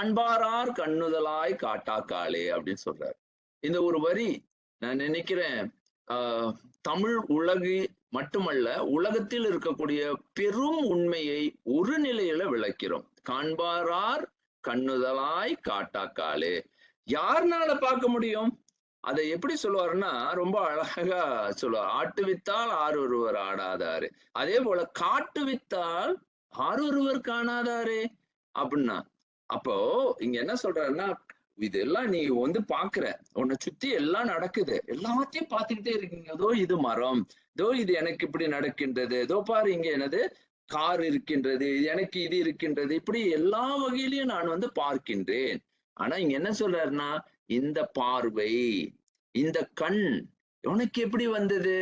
காண்பாரார் கண்ணுதலாய் காட்டாக்காளே அப்படின்னு சொல்றாரு. இந்த ஒரு வரி நான் நினைக்கிறேன் ஆஹ் தமிழ் உலகு மட்டுமல்ல உலகத்தில் இருக்கக்கூடிய பெரும் உண்மையை ஒரு நிலையில விளக்கிறோம். காண்பாரார் கண்ணுதலாய் காட்டாக்காளே. யாருனால பார்க்க முடியும்? அதை எப்படி சொல்லுவாருன்னா ரொம்ப அழகா சொல்லுவார். ஆட்டுவித்தால் ஆறு ஒருவர் ஆடாதாரு. அதே போல காட்டுவித்தால் வித்தால் ஒருவர் காணாதாரே. அப்படின்னா அப்போ இங்க என்ன சொல்றாருன்னா இதெல்லாம் நீ வந்து பாக்குற. உன்னை சுத்தி எல்லாம் நடக்குது. எல்லாத்தையும் பார்த்துக்கிட்டே இருக்கீங்க. ஏதோ இது மரம். இதோ இது எனக்கு இப்படி நடக்கின்றது. ஏதோ பாரு இங்க எனது கார் இருக்கின்றது. எனக்கு இது இருக்கின்றது. இப்படி எல்லா வகையிலையும் நான் வந்து பார்க்கின்றேன். ஆனா இங்க என்ன சொல்றாருன்னா இந்த பார்வை இந்த கண் உனக்கு எப்படி வந்தது?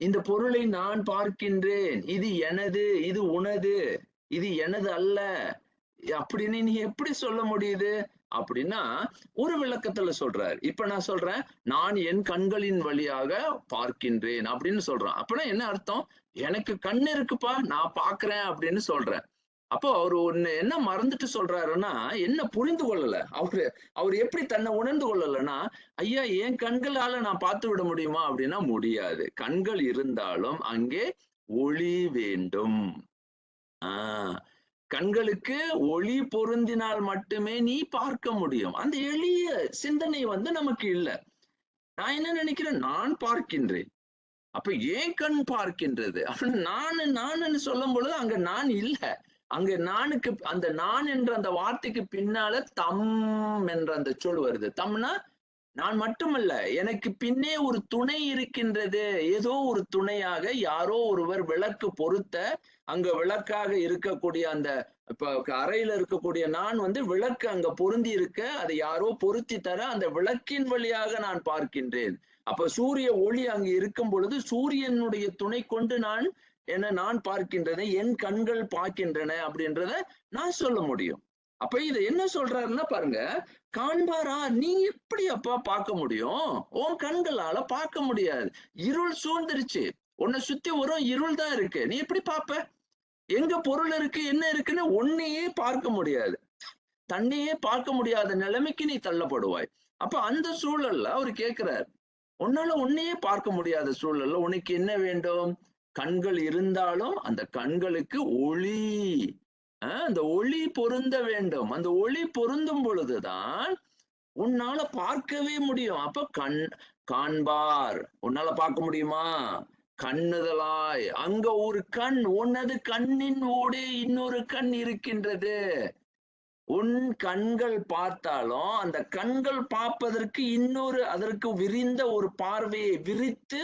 இந்த பொருளை நான் பார்க்கின்றேன். இது எனது இது உனது இது எனது அல்ல. அப்படின்னு நீ எப்படி சொல்ல முடியுது? அப்படின்னா ஒரு விளக்கத்துல சொல்றாரு. இப்ப நான் சொல்றேன் நான் என் கண்களின் வழியாக பார்க்கின்றேன் அப்படின்னு சொல்றேன். அப்படின்னா என்ன அர்த்தம்? எனக்கு கண் இருக்குப்பா நான் பாக்குறேன் அப்படின்னு சொல்றேன். அப்போ அவர் ஒண்ணு என்ன மறந்துட்டு சொல்றாருன்னா என்ன புரிந்து கொள்ளல. அவரு அவர் எப்படி தன்னை உணர்ந்து கொள்ளலன்னா ஐயா என் கண்களால நான் பார்த்து விட முடியுமா அப்படின்னா முடியாது. கண்கள் இருந்தாலும் அங்கே ஒளி வேண்டும். ஆஹ் கண்களுக்கு ஒளி பொருந்தினால் மட்டுமே நீ பார்க்க முடியும். அந்த எளிய சிந்தனை வந்து நமக்கு இல்லை. நான் என்ன நினைக்கிறேன்? நான் பார்க்கின்றேன். அப்ப ஏன் கண் பார்க்கின்றது? அப்படின்னு நானு நானுன்னு சொல்லும் பொழுது அங்க நான் இல்லை. அங்க நானுக்கு அந்த நான் என்ற அந்த வார்த்தைக்கு பின்னால தம் என்ற அந்த சொல் வருது. தம்னா நான் மட்டுமல்ல எனக்கு பின்னே ஒரு துணை இருக்கின்றது. ஏதோ ஒரு துணையாக யாரோ ஒருவர் விளக்கு பொருத்த அங்க விளக்காக இருக்கக்கூடிய அந்த இப்ப அறையில இருக்கக்கூடிய நான் வந்து விளக்கு அங்க பொருந்தி இருக்க அதை யாரோ பொருத்தி தர அந்த விளக்கின் வழியாக நான் பார்க்கின்றேன். அப்ப சூரிய ஒளி அங்கு இருக்கும் பொழுது சூரியனுடைய துணை கொண்டு நான் என்ன நான் பார்க்கின்றன என் கண்கள் பார்க்கின்றன அப்படின்றத நான் சொல்ல முடியும். அப்ப இத என்ன சொல்றாருன்னா பாருங்க காண்பாரா நீ எப்படி அப்பா பார்க்க முடியும்? உன் கண்களால பார்க்க முடியாது. இருள் சூழ்ந்துருச்சு. உன்னை சுத்தி ஒரு இருள் தான் இருக்கு. நீ எப்படி பாப்ப? எங்க பொருள் இருக்கு என்ன இருக்குன்னு ஒன்னையே பார்க்க முடியாது. தன்னையே பார்க்க முடியாத நிலைமைக்கு நீ தள்ளப்படுவாய். அப்ப அந்த சூழல்ல அவர் கேட்கிறார் உன்னால உன்னையே பார்க்க முடியாத சூழல்ல உனக்கு என்ன வேண்டும்? கண்கள் இருந்தாலும் அந்த கண்களுக்கு ஒளி. அந்த ஒளி பொருந்த வேண்டும். அந்த ஒளி பொருந்தும் பொழுதுதான் உன்னால பார்க்கவே முடியும். அப்ப கண் காண்பார். உன்னால பார்க்க முடியுமா? கண்ணுதலாய். அங்க ஒரு கண் உனது கண்ணின் ஊடே இன்னொரு கண் இருக்கின்றது. உன் கண்கள் பார்த்தாலும் அந்த கண்கள் பார்ப்பதற்கு இன்னொரு அதற்கு விரிந்த ஒரு பார்வையை விரித்து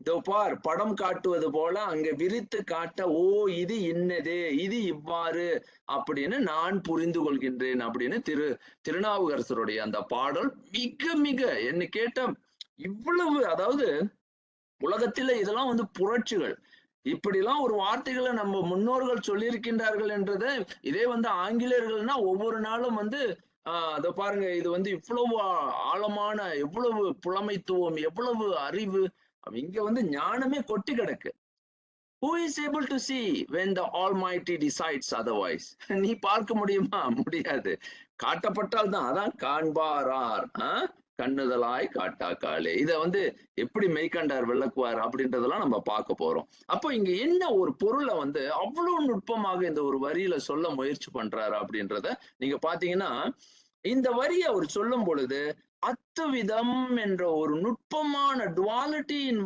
இதோ பார் படம் காட்டுவது போல அங்க விரித்து காட்ட ஓ இது இன்னது இது இவ்வாறு அப்படின்னு நான் புரிந்து கொள்கின்றேன் அப்படின்னு திரு திருநாவுக்கரசருடைய அந்த பாடல் மிக மிக என்ன கேட்ட இவ்வளவு அதாவது உலகத்துல இதெல்லாம் வந்து புரட்சிகள். இப்படிலாம் ஒரு வார்த்தைகளை நம்ம முன்னோர்கள் சொல்லியிருக்கின்றார்கள் என்றதை இதே வந்து ஆங்கிலேயர்கள்னா ஒவ்வொரு நாளும் வந்து ஆஹ் அதை பாருங்க இது வந்து இவ்வளவு ஆழமான எவ்வளவு புலமைத்துவம் எவ்வளவு அறிவு இங்க வந்து ஞானமே கொட்டி கிடக்கு. Who is able to see when the almighty decides otherwise நீ பார்க்க முடியுமா? முடியாது. காட்டப்பட்டால் தான் அதான் காண்பாரார். ஆஹ் கண்ணுதலாய் காட்டாக்காளே. இதை வந்து எப்படி மெய்கண்டார் விளக்குவார் அப்படின்றதெல்லாம் நம்ம பார்க்க போறோம். அப்போ இங்க என்ன ஒரு பொருளை வந்து அவ்வளவு நுட்பமாக இந்த ஒரு வரியில சொல்ல முயற்சி பண்றாரு அப்படின்றத நீங்க பாத்தீங்கன்னா இந்த வரியை அவர் சொல்லும் பொழுது அத்துவிதம் என்ற ஒரு நுட்பமான டுவாலிட்டி இன்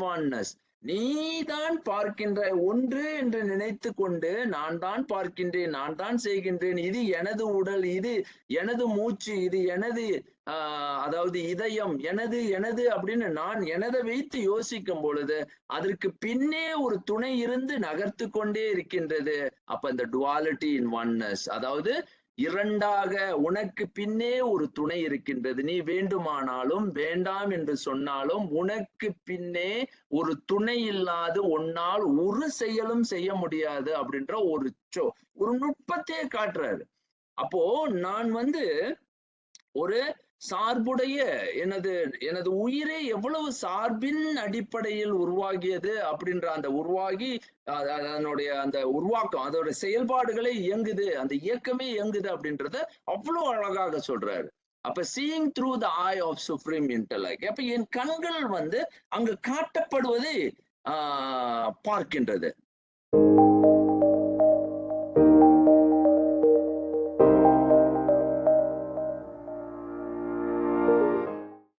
நீதான் பார்க்கின்ற ஒன்று என்று நினைத்து கொண்டு நான் தான் பார்க்கின்றேன் நான் தான் செய்கின்றேன். இது எனது உடல் இது எனது மூச்சு இது எனது ஆஹ் அதாவது இதயம் எனது எனது அப்படின்னு நான் எனதை வைத்து யோசிக்கும் பொழுது அதற்கு பின்னே ஒரு துணை இருந்து நகர்த்து கொண்டே இருக்கின்றது. அப்ப இந்த டுவாலிட்டி இன் ஒன்னஸ் அதாவது இரண்டாக உனக்கு பின்னே ஒரு துணை இருக்கின்றது. நீ வேண்டுமானாலும் வேண்டாம் என்று சொன்னாலும் உனக்கு பின்னே ஒரு துணை இல்லாது உன்னால் ஒரு செயலும் செய்ய முடியாது அப்படின்ற ஒரு சோ ஒரு நுட்பத்தையே காட்டுறாரு. அப்போ நான் வந்து ஒரு சார்புடைய எனது எனது உயிரே எவ்வளவு சார்பின் அடிப்படையில் உருவாகியது அப்படின்ற அந்த உருவாகி அதனுடைய அந்த உருவாக்கம் அதோட செயல்பாடுகளே இயங்குது அந்த இயக்கமே இயங்குது அப்படின்றத அவ்வளவு அழகாக சொல்றாரு. அப்ப சீயிங் த்ரூ த ஆய் ஆஃப் சுப்ரீம் இன்டலெக்ட் அப்ப என் கண்கள் வந்து அங்கு காட்டப்படுவதை ஆஹ் பார்க்கின்றது.